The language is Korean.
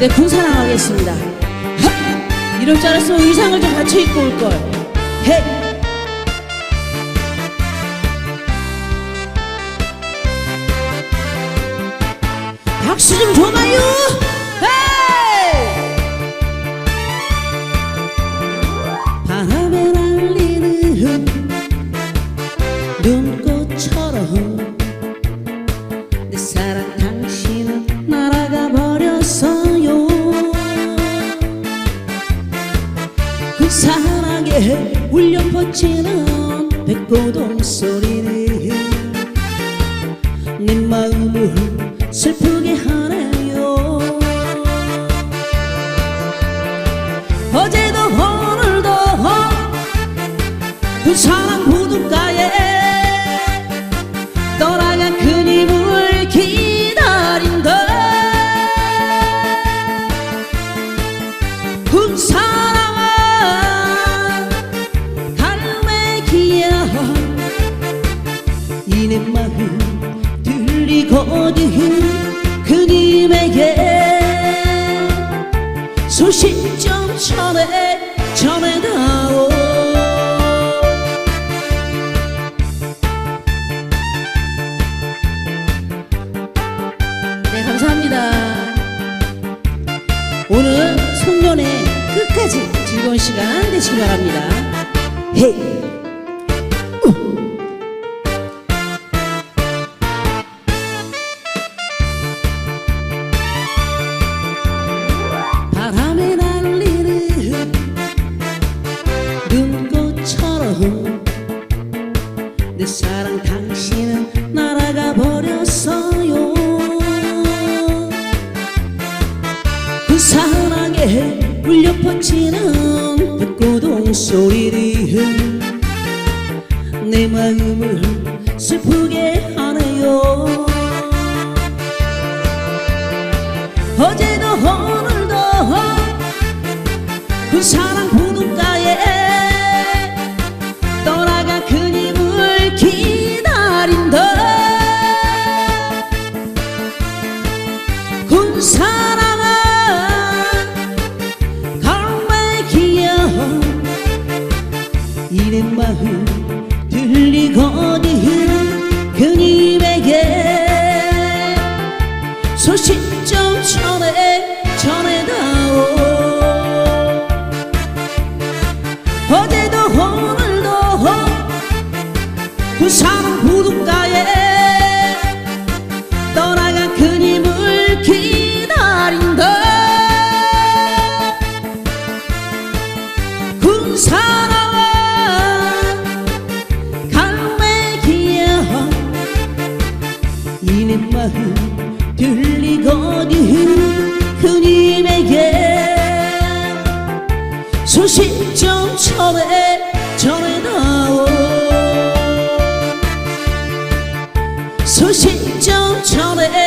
네, 군사랑하겠습니다. 하! 이럴 줄 알았으면 의상을 좀 갖춰 입고 올 걸. 헤! 박수 좀 줘봐요! 사랑에 울려 퍼지는 백고동 소리는 내 마음을 슬프게 하네요. 어제도 오늘도 부둣 들리거든 그님에게 소식 좀 전해 전해다오. 네 감사합니다. 오늘 송년회 끝까지 즐거운 시간 되시기 바랍니다. 헤이 사랑 당신은 날아가 버렸어요. 그 사랑에 울려 퍼지는 백고동 소리는 내 마음을 슬프게 하네요. 어제 그 사랑은 갈매기야 이내 마음 들리거든 그님에게 소식 좀 전해 전해다오. 어제도 오늘도 부둣 이내 마음 들리거든 그님에게 소식 좀 전해 전해다오. 소식 좀 전해